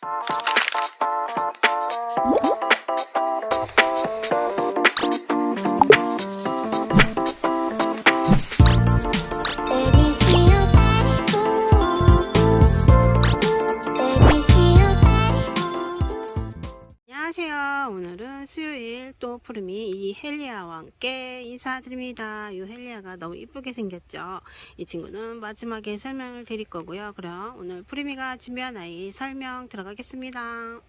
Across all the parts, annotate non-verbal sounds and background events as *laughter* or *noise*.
Thank you. 푸름이 이 헬리아와 함께 인사드립니다. 이 헬리아가 너무 이쁘게 생겼죠. 이 친구는 마지막에 설명을 드릴 거고요. 그럼 오늘 푸름이가 준비한 아이 설명 들어가겠습니다.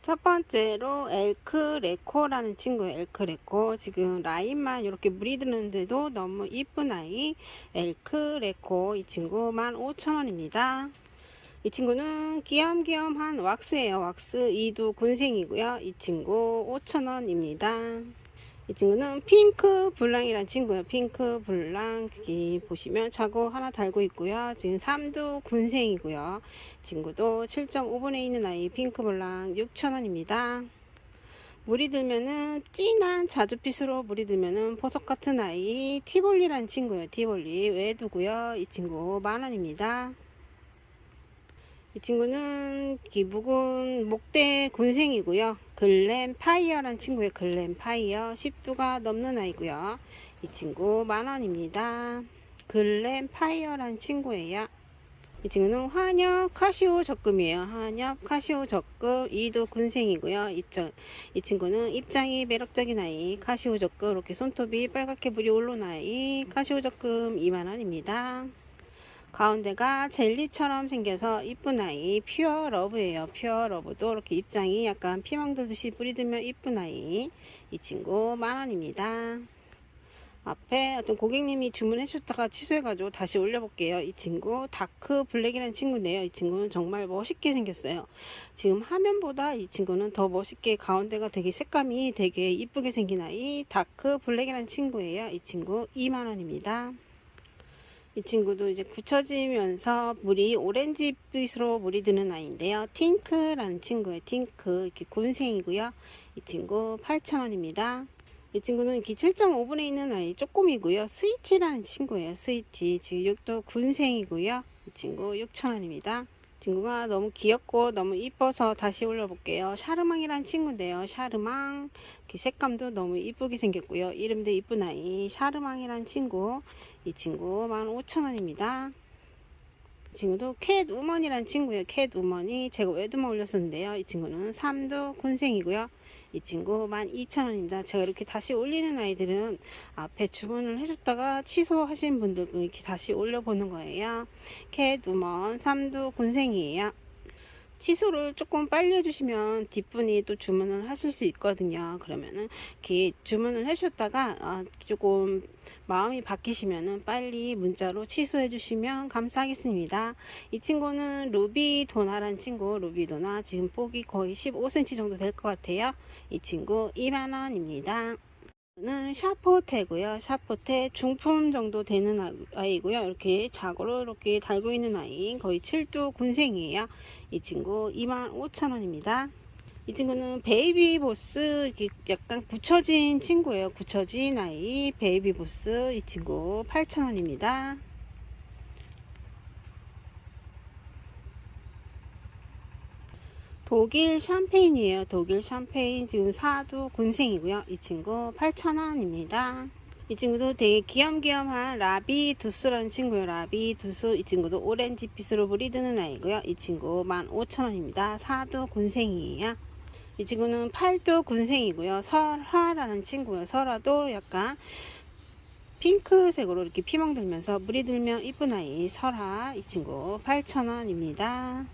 첫 번째로 엘크레코라는 친구예요. 엘크레코. 지금 라인만 이렇게 물이 드는데도 너무 이쁜 아이. 엘크레코. 이 친구 15,000원입니다. 이 친구는 귀염귀염한 왁스예요. 왁스 2두 군생이고요. 이 친구 5,000원입니다. 이 친구는 핑크 블랑이란 친구예요. 핑크 블랑 여기 보시면 자고 하나 달고 있고요. 지금 3두 군생이고요. 친구도 7.5분에 있는 아이 핑크 블랑 6,000원입니다. 물이 들면은 진한 자주빛으로 물이 들면은 보석 같은 아이 티볼리란 친구예요. 티볼리 외두고요. 이 친구 만 원입니다. 이 친구는 기북은 목대 군생이고요. 글램 파이어란 친구의 글램 파이어 10두가 넘는 아이고요. 이 친구 만원입니다. 글램 파이어란 친구예요. 이 친구는 환엽 카시오 적금이에요. 환엽 카시오 적금 2도 군생이고요. 이, 저, 이 친구는 입장이 매력적인 아이 카시오 적금 이렇게 손톱이 빨갛게 물이 올라온 아이 카시오 적금 2만원입니다. 가운데가 젤리처럼 생겨서 이쁜 아이 퓨어 러브예요. 퓨어 러브도 이렇게 입장이 약간 피망 들듯이 뿌리 들면 이쁜 아이 이 친구 만원입니다. 앞에 어떤 고객님이 주문해 주셨다가 취소해가지고 다시 올려볼게요. 이 친구 다크 블랙이라는 친구인데요. 이 친구는 정말 멋있게 생겼어요. 지금 화면보다 이 친구는 더 멋있게 가운데가 되게 색감이 되게 이쁘게 생긴 아이 다크 블랙이라는 친구예요. 이 친구 2만원입니다. 이 친구도 이제 굳혀지면서 물이 오렌지빛으로 물이 드는 아이인데요. 팅크라는 친구예요. 팅크 이렇게 곤생이고요. 이 친구 8,000원입니다. 이 친구는 이렇게 7.5분에 있는 아이 쪼꼬미고요. 스위치라는 친구예요. 스위치 지금 6도 군생이고요. 이 친구 6,000원입니다. 친구가 너무 귀엽고 너무 이뻐서 다시 올려볼게요. 샤르망이라는 친구인데요. 샤르망 색감도 너무 이쁘게 생겼고요. 이름도 이쁜 아이 샤르망이라는 친구 이 친구 15,000원입니다. 이 친구도 캣 우먼이라는 친구예요. 캣 우먼이 제가 외두만 올렸었는데요. 이 친구는 3두 군생이고요. 이 친구 12,000원입니다. 제가 이렇게 다시 올리는 아이들은 앞에 주문을 해줬다가 취소하신 분들도 이렇게 다시 올려보는 거예요. 캣 우먼 3두 군생이에요. 취소를 조금 빨리 해주시면 뒷분이 또 주문을 하실 수 있거든요. 그러면은 이렇게 주문을 해주셨다가 아, 조금 마음이 바뀌시면은 빨리 문자로 취소해 주시면 감사하겠습니다. 이 친구는 루비 도나란 친구, 루비 도나 지금 폭이 거의 15cm 정도 될 것 같아요. 이 친구 2만원입니다. 는 샤포테고요. 샤포테 중품 정도 되는 아- 아이고요. 이렇게 자고로 이렇게 달고 있는 아이 거의 7두 군생이에요. 이 친구 25,000원입니다. 이 친구는 베이비 보스 약간 굳혀진 친구예요. 굳혀진 아이 베이비 보스 이 친구 8,000원입니다. 독일 샴페인이에요. 독일 샴페인 지금 사두 군생이고요. 이 친구 8,000원입니다. 이 친구도 되게 귀염귀염한 라비 두스라는 친구예요. 라비 두스 이 친구도 오렌지빛으로 물이 드는 아이고요. 이 친구 15,000원입니다. 사두 군생이에요. 이 친구는 팔두 군생이고요. 설화라는 친구예요. 설화도 약간 핑크색으로 이렇게 피멍 들면서 물이 들면 이쁜 아이 설화 이 친구 8,000원입니다.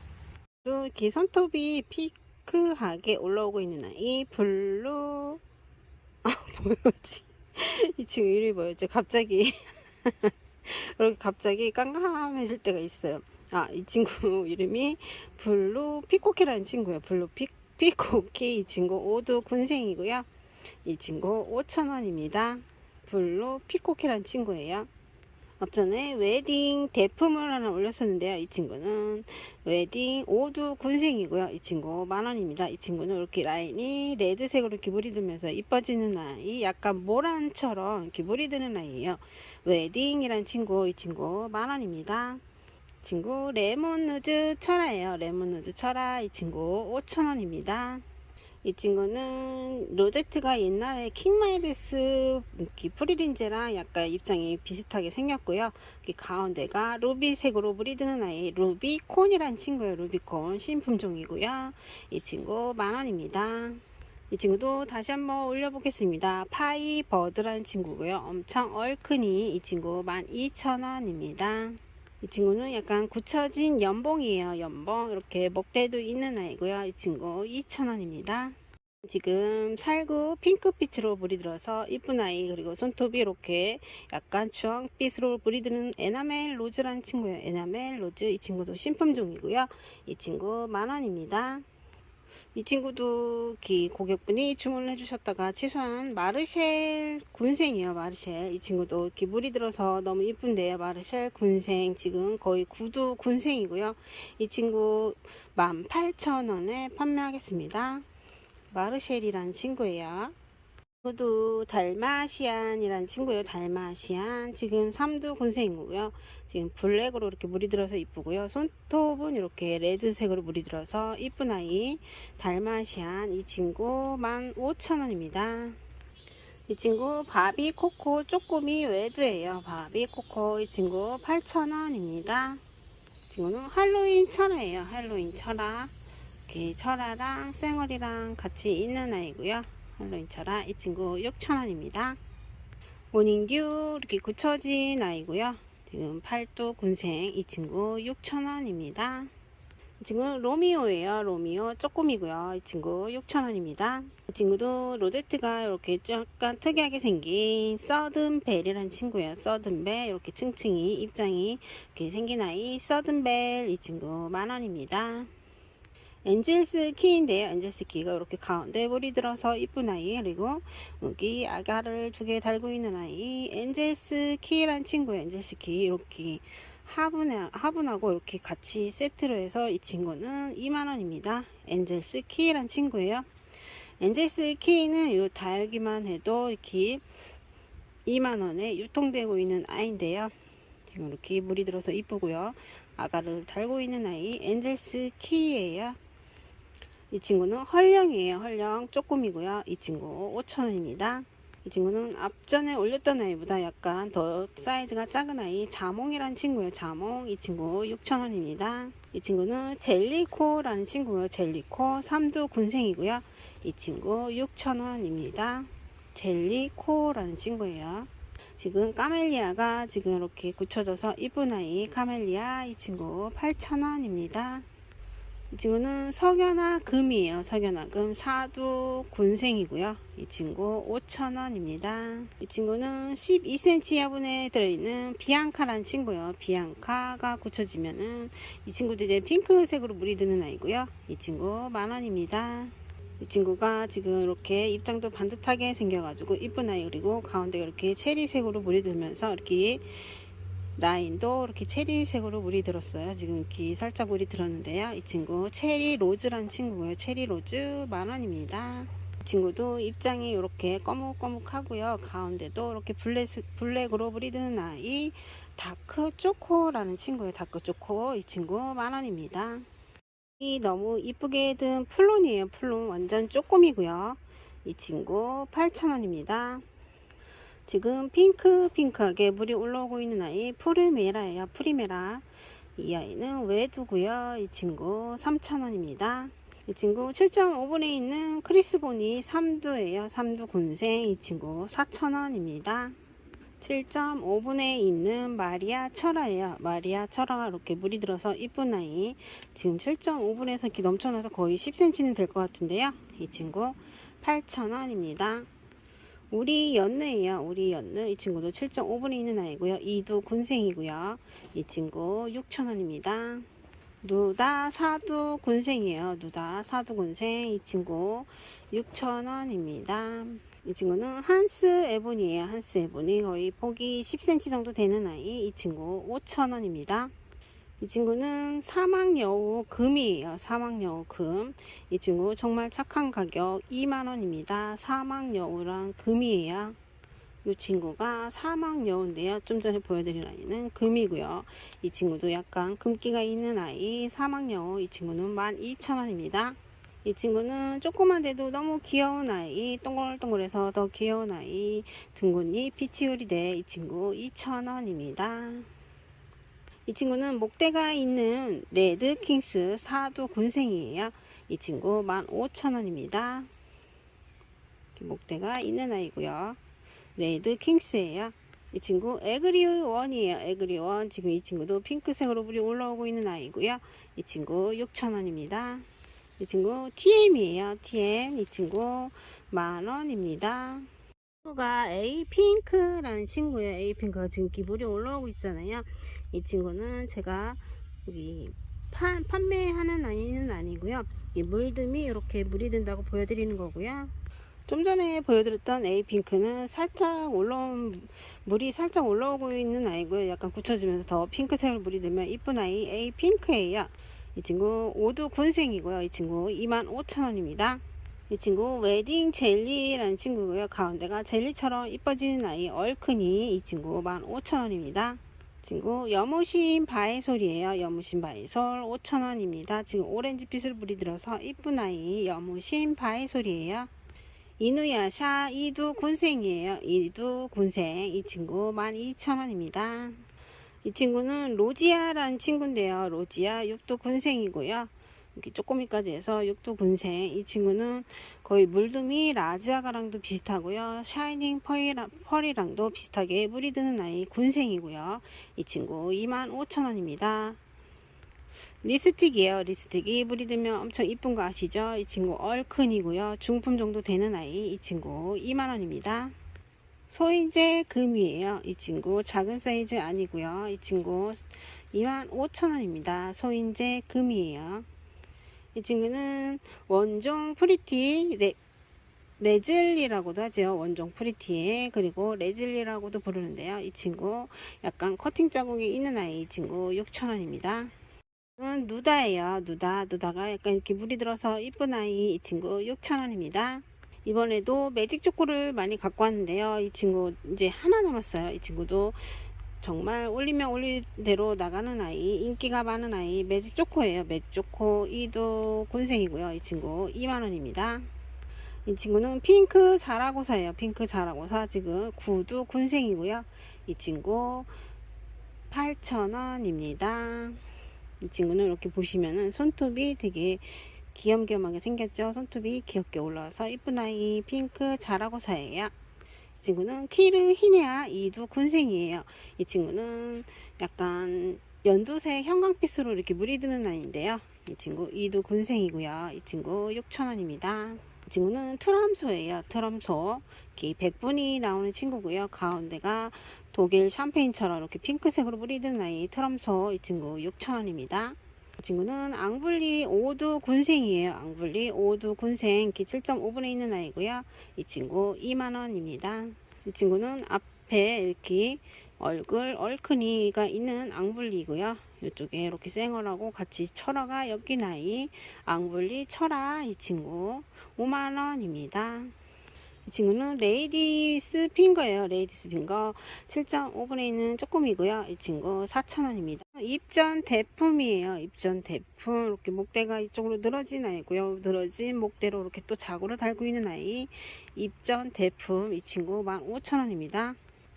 또 이렇게 손톱이 피크하게 올라오고 있는 아이 블루 아 뭐였지 이 친구 이름이 뭐였지 갑자기 *laughs* 이렇게 갑자기 깜깜해질 때가 있어요 아 이 친구 *laughs* 이름이 블루 피코키라는 친구예요 블루 피, 피코키 이 친구 오두 군생이고요 이 친구 5,000원입니다 블루 피코키라는 친구예요 앞전에 웨딩 대품을 하나 올렸었는데요. 이 친구는 웨딩 오두 군생이고요. 이 친구 만원입니다. 이 친구는 이렇게 라인이 레드색으로 이렇게 물이 들면서 이뻐지는 아이, 약간 모란처럼 이렇게 물이 드는 아이예요. 웨딩이란 친구, 이 친구 만원입니다. 친구 레몬누즈 철화예요. 레몬누즈 철화 이 친구 5,000원입니다. 이 친구는 로제트가 옛날에 킹마이리스 프리린제랑 약간 입장이 비슷하게 생겼고요. 이 가운데가 루비색으로 브리드는 아이 루비콘이란 친구예요. 루비콘 신품종이고요. 이 친구 만원입니다. 이 친구도 다시 한번 올려보겠습니다. 파이버드라는 친구고요. 엄청 얼큰이 이 친구 12,000원입니다. 이 친구는 약간 굳혀진 연봉이에요. 연봉 이렇게 목대도 있는 아이고요. 이 친구 2,000원입니다. 지금 살구 핑크빛으로 물이 들어서 이쁜 아이 그리고 손톱이 이렇게 약간 주황빛으로 물이 드는 에나멜 로즈라는 친구예요. 에나멜 로즈 이 친구도 신품종이고요. 이 친구 만원입니다. 이 친구도 기 고객분이 주문을 해주셨다가 취소한 마르쉘 군생이에요. 마르쉘 이 친구도 물이 들어서 너무 이쁜데요. 마르쉘 군생 지금 거의 구두 군생이고요. 이 친구 18,000원에 판매하겠습니다. 마르쉘이라는 친구예요. 이것도 달마시안이라는 친구예요. 달마시안. 지금 삼두 군생이고요. 지금 블랙으로 이렇게 물이 들어서 이쁘고요. 손톱은 이렇게 레드색으로 물이 들어서 이쁜 아이. 달마시안. 이 친구 15,000원입니다. 이 친구 바비 코코 쪼꼬미 외두예요. 바비 코코 이 친구 8,000원입니다. 이 친구는 할로윈 철화예요. 할로윈 철화. 이렇게 철화랑 쌩얼이랑 같이 있는 아이고요. 할로윈 철화 이 친구 6,000원입니다. 모닝듀 이렇게 굳혀진 아이고요. 지금 팔뚝 군생 이 친구 6,000원입니다. 이 친구 로미오예요. 로미오 쪼꼬미고요. 이 친구 6,000원입니다. 이 친구도 로제트가 이렇게 약간 특이하게 생긴 서든벨이라는 친구예요. 서든벨 이렇게 층층이 입장이 이렇게 생긴 아이 서든벨 이 친구 만원입니다. 엔젤스 키인데요. 엔젤스 키가 이렇게 가운데 물이 들어서 이쁜 아이 그리고 여기 아가를 두 개 달고 있는 아이 엔젤스 키란 친구예요. 엔젤스 키 이렇게 화분에, 화분하고 이렇게 같이 세트로 해서 이 친구는 2만원입니다. 엔젤스 키란 친구예요. 엔젤스 키는 요 다육이만 해도 이렇게 2만원에 유통되고 있는 아이인데요. 이렇게 물이 들어서 이쁘고요. 아가를 달고 있는 아이 엔젤스 키예요. 이 친구는 헐령이에요. 헐령 조금이고요. 이 친구 5,000원입니다. 이 친구는 앞전에 올렸던 아이보다 약간 더 사이즈가 작은 아이 자몽이라는 친구예요. 자몽 이 친구 6,000원입니다. 이 친구는 젤리코라는 친구예요. 젤리코 삼두 군생이고요. 이 친구 6,000원입니다. 젤리코라는 친구예요. 지금 까멜리아가 지금 이렇게 굳혀져서 이쁜 아이 카멜리아 이 친구 8,000원입니다. 이 친구는 석연화 금이에요. 석연화 금 사두 군생이고요. 이 친구 5,000원입니다. 이 친구는 12cm 화분에 들어있는 비앙카라는 친구예요. 비앙카가 굳혀지면은 이 친구도 이제 핑크색으로 물이 드는 아이고요. 이 친구 만원입니다. 이 친구가 지금 이렇게 입장도 반듯하게 생겨가지고 이쁜 아이 그리고 가운데가 이렇게 체리색으로 물이 들면서 이렇게 라인도 이렇게 체리색으로 물이 들었어요. 지금 이렇게 살짝 물이 들었는데요. 이 친구 체리 로즈란 친구고요. 체리 로즈 만원입니다. 이 친구도 입장이 이렇게 꺼묵꺼묵하고요. 가운데도 이렇게 블랙, 블랙으로 물이 드는 아이 다크 초코라는 친구예요. 다크 초코 이 친구 만원입니다. 이 너무 이쁘게 든 플론이에요. 플론 완전 쪼꼬미고요. 이 친구 8,000원입니다. 지금 핑크 핑크하게 물이 올라오고 있는 아이 프리메라예요. 프리메라. 이 아이는 외두고요. 이 친구 3,000원입니다. 이 친구 7.5분에 있는 크리스본이 3두예요. 3두 군생 이 친구 4,000원입니다. 7.5분에 있는 마리아 철화예요. 마리아 철화가 이렇게 물이 들어서 이쁜 아이. 지금 7.5분에서 이렇게 넘쳐나서 거의 10cm는 될 것 같은데요. 이 친구 8,000원입니다. 우리 연느예요. 우리 연느. 이 친구도 7.5분에 있는 아이고요. 이두 군생이고요. 이 친구 6,000원입니다. 누다 사두 군생이에요. 누다 사두 군생. 이 친구 6,000원입니다. 이 친구는 한스 에본이에요. 한스 에본이 거의 폭이 10cm 정도 되는 아이. 이 친구 5,000원입니다. 이 친구는 사막여우 금이에요. 사막여우 금. 이 친구 정말 착한 가격 2만원입니다. 사막여우랑 금이에요. 이 친구가 사막 여우인데요. 좀 전에 보여드린 아이는 금이고요. 이 친구도 약간 금기가 있는 아이 사막 여우. 이 친구는 12,000원입니다. 이 친구는 조그만데도 너무 귀여운 아이, 동글동글해서 더 귀여운 아이, 둥근이 피치우리대 이 친구 2,000원입니다. 이 친구는 목대가 있는 레드 킹스 사두 군생이에요. 이 친구 15,000원입니다. 목대가 있는 아이고요. 레드 킹스예요. 이 친구 에그리원이에요. 에그리원. 지금 이 친구도 핑크색으로 불이 올라오고 있는 아이고요. 이 친구 6,000원입니다. 이 친구 TM이에요. TM. 이 친구 만원입니다. 친구가 에이핑크라는 친구예요. 에이핑크가 지금 기불이 올라오고 있잖아요. 이 친구는 제가 여기 판, 판매하는 아이는 아니고요. 이 물듬이 이렇게 물이 든다고 보여드리는 거고요. 좀 전에 보여드렸던 에이핑크는 살짝 올라온 물이 살짝 올라오고 있는 아이고요. 약간 굳혀지면서 더 핑크색으로 물이 들면 이쁜 아이 에이핑크예요. 이 친구 오두 군생이고요. 이 친구 25,000원입니다. 이 친구 웨딩 젤리라는 친구고요. 가운데가 젤리처럼 이뻐지는 아이 얼큰이 이 친구 15,000원입니다. 친구 여무신 바이솔이에요. 여무신 바이솔 5,000원입니다. 지금 오렌지빛을 부리들어서 이쁜 아이 여무신 바이솔이에요. 이누야샤 이두 군생이에요. 이두 군생 이 친구 12,000원입니다. 이 친구는 로지아라는 친구인데요. 로지아 육두 군생이고요. 이렇게 쪼꼬미까지 해서 육두 군생 이 친구는 거의 물듬이 라지아가랑도 비슷하고요. 샤이닝 펄이랑, 펄이랑도 비슷하게 물이 드는 아이 군생이고요. 이 친구 25,000원입니다. 립스틱이에요. 립스틱이 물이 들면 엄청 이쁜 거 아시죠? 이 친구 얼큰이고요. 중품 정도 되는 아이 이 친구 2만원입니다. 소인제 금이에요. 이 친구 작은 사이즈 아니고요. 이 친구 25,000원입니다. 소인제 금이에요. 이 친구는 원종 프리티 레, 레즐리라고도 하죠. 원종 프리티에 그리고 레즐리라고도 부르는데요. 이 친구 약간 커팅 자국이 있는 아이 이 친구 6,000원입니다. 은 누다예요. 누다. 누다가 약간 이렇게 물이 들어서 이쁜 아이 이 친구 6,000원입니다. 이번에도 매직 초코를 많이 갖고 왔는데요. 이 친구 이제 하나 남았어요. 이 친구도 정말 올리면 올린 대로 나가는 아이, 인기가 많은 아이 매직 초코예요. 매직 초코 이도 군생이고요. 이 친구 2만원입니다. 이 친구는 핑크 자라고사예요. 핑크 자라고사 지금 구두 군생이고요. 이 친구 8,000원입니다. 이 친구는 이렇게 보시면은 손톱이 되게 귀염귀염하게 생겼죠. 손톱이 귀엽게 올라와서 이쁜 아이 핑크 자라고사예요. 이 친구는 키르 히네아 이두 군생이에요. 이 친구는 약간 연두색 형광빛으로 이렇게 물이 드는 아이인데요. 이 친구 이두 군생이고요. 이 친구 6,000원입니다. 이 친구는 트럼소예요. 트럼소. 이렇게 백분이 나오는 친구고요. 가운데가 독일 샴페인처럼 이렇게 핑크색으로 물이 드는 아이 트럼소. 이 친구 6,000원입니다. 이 친구는 앙블리 5두 군생이에요. 앙블리 5두 군생 키 7.5분에 있는 아이고요. 이 친구 2만원입니다. 이 친구는 앞에 이렇게 얼굴 얼큰이가 있는 앙블리고요. 이쪽에 이렇게 생얼하고 같이 철화가 엮인 아이 앙블리 철화 이 친구 5만원입니다. 이 친구는 레이디스 핑거예요. 레이디스 핑거 7.5분에 있는 쪼꼬미고요. 이 친구 4,000원입니다. 입전 대품이에요. 입전 대품 이렇게 목대가 이쪽으로 늘어진 아이고요. 늘어진 목대로 이렇게 또 자구를 달고 있는 아이 입전 대품 이 친구 15,000원입니다.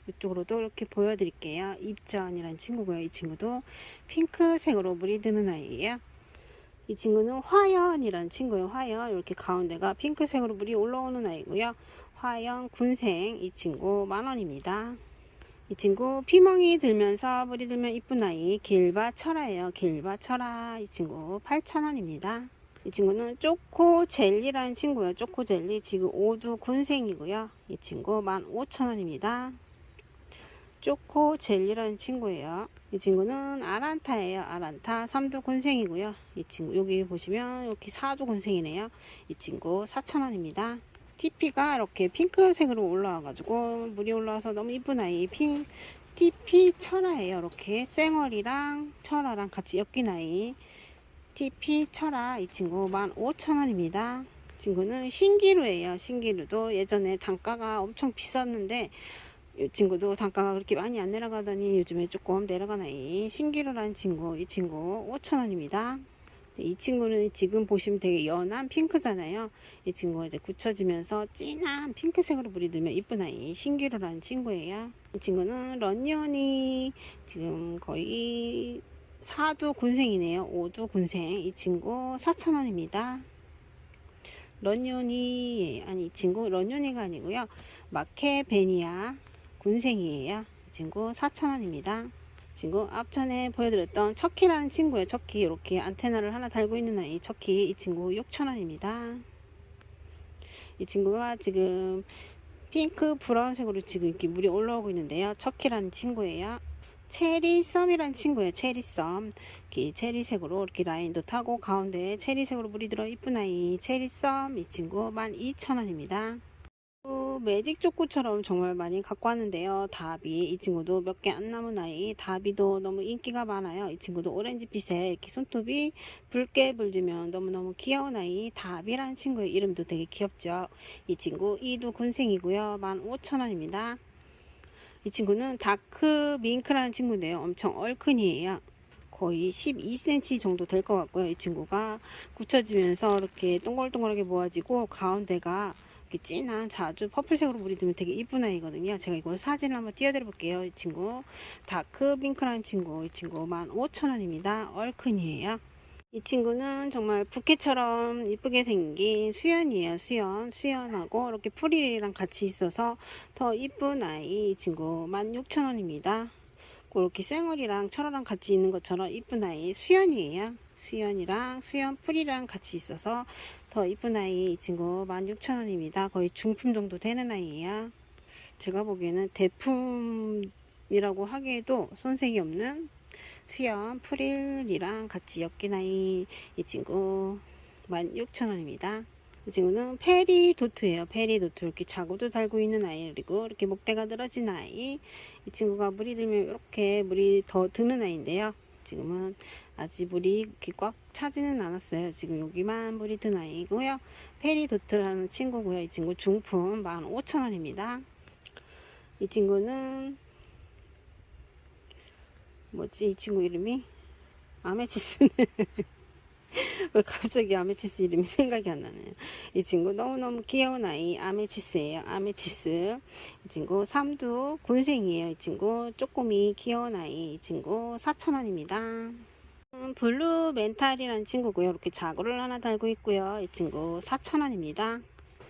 이쪽으로도 이렇게 보여드릴게요. 입전이라는 친구고요. 이 친구도 핑크색으로 물이 드는 아이예요. 이 친구는 화연이라는 친구예요. 화연 이렇게 가운데가 핑크색으로 물이 올라오는 아이고요. 화연 군생 이 친구 만원입니다. 이 친구 피멍이 들면서 물이 들면 이쁜 아이 길바 철아예요. 길바 철아 이 친구 8,000원입니다. 이 친구는 쪼코 젤리라는 친구예요. 쪼코 젤리 지금 오두 군생이고요. 이 친구 15,000원입니다. 쪼코 젤리라는 친구예요. 이 친구는 아란타예요. 아란타 3두 군생이고요. 이 친구 여기 보시면 이렇게 4두 군생이네요. 이 친구 4,000원입니다. TP가 이렇게 핑크색으로 올라와가지고 물이 올라와서 너무 이쁜 아이 핑 TP 철아예요. 이렇게 쌩얼이랑 철아랑 같이 엮인 아이 TP 철아 이 친구 15,000원입니다. 친구는 신기루예요. 신기루도 예전에 단가가 엄청 비쌌는데 이 친구도 단가가 그렇게 많이 안 내려가더니 요즘에 조금 내려가나이 신기루라는 친구 이 친구 5,000원입니다. 이 친구는 지금 보시면 되게 연한 핑크잖아요. 이 친구가 이제 굳혀지면서 진한 핑크색으로 물이 들면 이쁜 아이 신기루라는 친구예요. 이 친구는 런니온이 지금 거의 사두 군생이네요. 오두 군생. 이 친구 4,000원입니다. 런니온이 아니 이 친구 런니온이가 아니고요. 마케베니아 군생이에요. 이 친구 4,000원입니다. 친구 앞전에 보여드렸던 척키라는 친구예요. 척키 이렇게 안테나를 하나 달고 있는 아이 척키 이 친구 6,000원입니다. 이 친구가 지금 핑크 브라운색으로 지금 이렇게 물이 올라오고 있는데요. 척키라는 친구예요. 체리 썸이라는 친구예요. 체리 썸. 이렇게 체리색으로 이렇게 라인도 타고 가운데 체리색으로 물이 들어 이쁜 아이 체리 썸 이 친구 12,000원입니다. 또 매직 초코처럼 정말 많이 갖고 왔는데요. 다비 이 친구도 몇 개 안 남은 아이 다비도 너무 인기가 많아요. 이 친구도 오렌지빛에 이렇게 손톱이 붉게 불리면 너무너무 귀여운 아이 다비라는 친구의 이름도 되게 귀엽죠. 이 친구 이도 군생이고요. 15,000원입니다. 이 친구는 다크 밍크라는 친구인데요. 엄청 얼큰이에요. 거의 12cm 정도 될 것 같고요. 이 친구가 굳혀지면서 이렇게 동글동글하게 모아지고 가운데가 이렇게 진한 자주 퍼플색으로 물이 들면 되게 이쁜 아이거든요. 제가 이거 사진을 한번 띄워드려 볼게요. 이 친구 다크 핑크라는 친구 이 친구 15,000원입니다. 얼큰이에요. 이 친구는 정말 부케처럼 이쁘게 생긴 수연이에요. 수연. 수연하고 이렇게 프릴이랑 같이 있어서 더 이쁜 아이 이 친구 16,000원입니다. 이렇게 쌩얼이랑 철화랑 같이 있는 것처럼 이쁜 아이 수연이에요. 수연이랑 수연 풀이랑 같이 있어서 더 이쁜 아이 이 친구 16,000원입니다. 거의 중품 정도 되는 아이예요. 제가 보기에는 대품이라고 하기에도 손색이 없는 수연 프릴이랑 같이 엮인 아이 이 친구 16,000원입니다. 이 친구는 페리 도트예요. 페리 도트 이렇게 자구도 달고 있는 아이 그리고 이렇게 목대가 늘어진 아이 이 친구가 물이 들면 이렇게 물이 더 드는 아이인데요. 지금은 아직 물이 꽉 차지는 않았어요. 지금 여기만 물이 든 아이고요. 페리 도트라는 친구고요. 이 친구 중품 15,000원입니다. 이 친구는 뭐지 이 친구 이름이 아메치스네. *laughs* *laughs* 왜 갑자기 아메치스 이름이 *laughs* 생각이 안 나네요. 이 친구 너무너무 귀여운 아이 아메치스예요. 아메치스. 이 친구 삼두 군생이에요. 이 친구 쪼꼬미 귀여운 아이. 이 친구 4,000원입니다. 블루 멘탈이라는 친구고요. 이렇게 자구를 하나 달고 있고요. 이 친구 4,000원입니다.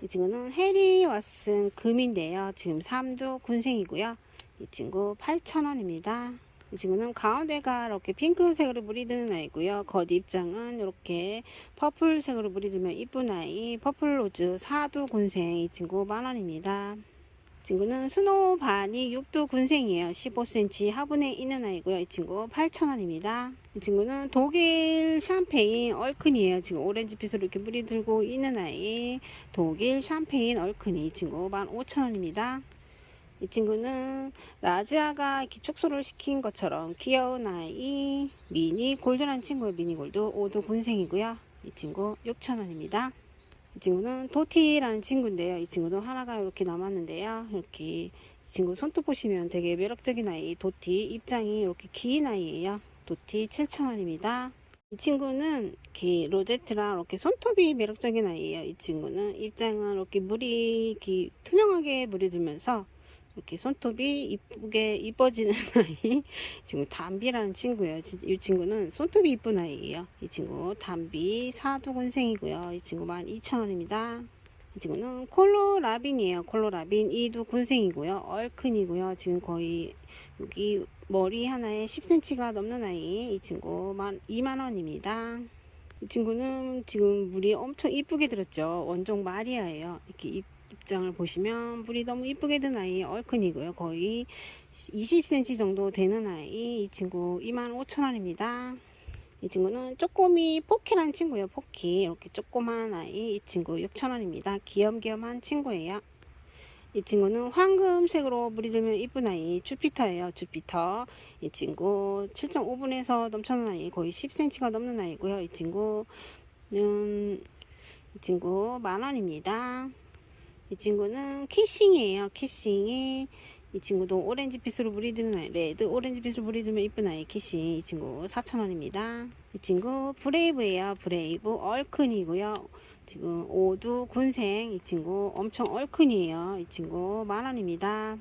이 친구는 해리 왓슨 금인데요. 지금 삼두 군생이고요. 이 친구 8,000원입니다. 이 친구는 가운데가 이렇게 핑크색으로 물이 드는 아이고요. 겉 입장은 이렇게 퍼플색으로 물이 들면 이쁜 아이 퍼플 로즈 사두 군생 이 친구 만원입니다. 이 친구는 스노우 바니 6두 군생이에요. 15cm 화분에 있는 아이고요. 이 친구 8,000원입니다. 이 친구는 독일 샴페인 얼큰이에요. 지금 오렌지빛으로 이렇게 물이 들고 있는 아이 독일 샴페인 얼큰이 이 친구 15,000원입니다. 이 친구는 라지아가 이렇게 축소를 시킨 것처럼 귀여운 아이 미니 골드라는 친구의 미니 골드 오두 군생이고요. 이 친구 6,000원입니다. 이 친구는 도티라는 친구인데요. 이 친구도 하나가 이렇게 남았는데요. 이렇게 이 친구 손톱 보시면 되게 매력적인 아이 도티 입장이 이렇게 긴 아이예요. 도티 7,000원입니다. 이 친구는 이렇게 로제트랑 이렇게 손톱이 매력적인 아이예요. 이 친구는 입장은 이렇게 물이 이렇게 투명하게 물이 들면서 이렇게 손톱이 이쁘게 이뻐지는 *laughs* 아이 친구 담비라는 친구예요. 이 친구는 손톱이 이쁜 아이예요. 이 친구 담비 사두군생이고요. 이 친구 12,000원입니다. 이 친구는 콜로라빈이에요. 콜로라빈 이두 군생이고요. 얼큰이고요. 지금 거의 여기 머리 하나에 10cm가 넘는 아이 이 친구 2만원입니다. 이 친구는 지금 물이 엄청 이쁘게 들었죠. 원종 마리아예요. 이렇게 잎 입장을 보시면 물이 너무 이쁘게 든 아이 얼큰이고요. 거의 20cm 정도 되는 아이 이 친구 25,000원입니다. 이 친구는 쪼꼬미 포키라는 친구예요. 포키 이렇게 조그만 아이 이 친구 6,000원입니다. 귀염귀염한 친구예요. 이 친구는 황금색으로 물이 들면 이쁜 아이 주피터예요. 주피터 이 친구 7.5분에서 넘쳐난 아이 거의 10cm가 넘는 아이고요. 이 친구는 이 친구 만원입니다. 이 친구는 키싱이에요. 키싱이 이 친구도 오렌지 빛으로 물이드는 아이, 레드 오렌지 빛으로 물이드면 이쁜 아이 캐시 이 친구 4,000원입니다. 이 친구 브레이브예요. 브레이브 얼큰이고요. 지금 오두 군생 이 친구 엄청 얼큰이에요. 이 친구 만원입니다.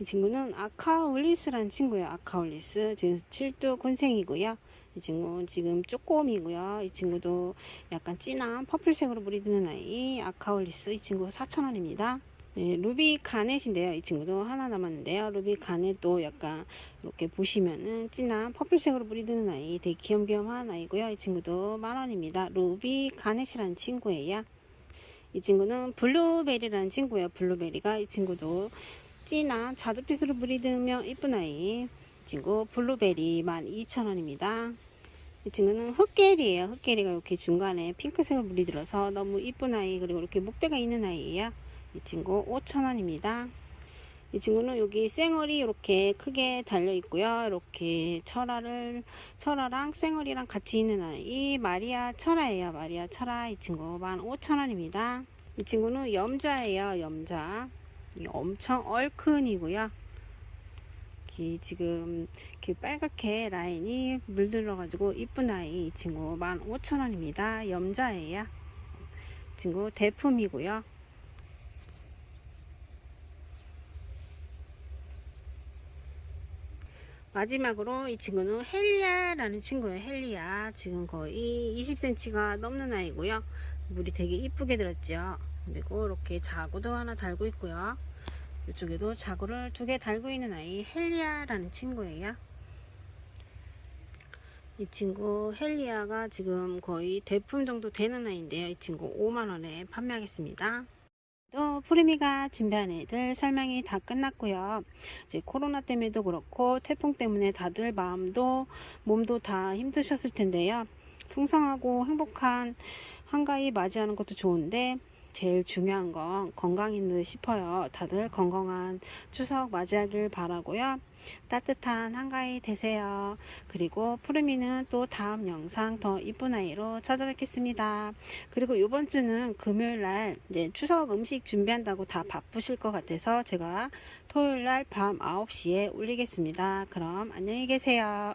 이 친구는 아카울리스라는 친구예요. 아카울리스 지금 7두 군생이고요. 이 친구 지금 쪼꼬미고요. 이 친구도 약간 진한 퍼플색으로 물이 드는 아이 아카울리스 이 친구 4,000원입니다. 네, 루비 가넷인데요. 이 친구도 하나 남았는데요. 루비 가넷도 약간 이렇게 보시면은 진한 퍼플색으로 물이 드는 아이 되게 귀염귀염한 아이고요. 이 친구도 만원입니다. 루비 가넷이라는 친구예요. 이 친구는 블루베리라는 친구예요. 블루베리가 이 친구도 진한 자두빛으로 물이드면 이쁜 아이 이 친구 블루베리 12,000원입니다. 이 친구는 흑계리예요. 흑계리가 이렇게 중간에 핑크색으로 물이 들어서 너무 이쁜 아이 그리고 이렇게 목대가 있는 아이예요. 이 친구 5,000원입니다. 이 친구는 여기 쌩얼이 이렇게 크게 달려 있고요. 이렇게 철화를 철화랑 쌩얼이랑 같이 있는 아이 마리아 철화예요. 마리아 철화 이 친구 15,000원입니다. 이 친구는 염자예요. 염자. 이 엄청 얼큰이고요. 이 지금 이렇게 빨갛게 라인이 물들어 가지고 이쁜 아이 이 친구 15,000원입니다. 염자예요. 이 친구 대품이고요. 마지막으로 이 친구는 헬리아라는 친구예요. 헬리아. 지금 거의 20cm가 넘는 아이고요. 물이 되게 이쁘게 들었죠. 그리고 이렇게 자구도 하나 달고 있고요. 이쪽에도 자구를 두 개 달고 있는 아이 헬리아라는 친구예요. 이 친구 헬리아가 지금 거의 대품 정도 되는 아이인데요. 이 친구 5만원에 판매하겠습니다. 또 푸르미가 준비한 애들 설명이 다 끝났고요. 이제 코로나 때문에도 그렇고 태풍 때문에 다들 마음도 몸도 다 힘드셨을 텐데요. 풍성하고 행복한 한가위 맞이하는 것도 좋은데 제일 중요한 건 건강인 듯 싶어요. 다들 건강한 추석 맞이하길 바라고요. 따뜻한 한가위 되세요. 그리고 푸르미는 또 다음 영상 더 이쁜 아이로 찾아뵙겠습니다. 그리고 이번 주는 금요일 날 이제 추석 음식 준비한다고 다 바쁘실 것 같아서 제가 토요일 날 밤 9시에 올리겠습니다. 그럼 안녕히 계세요.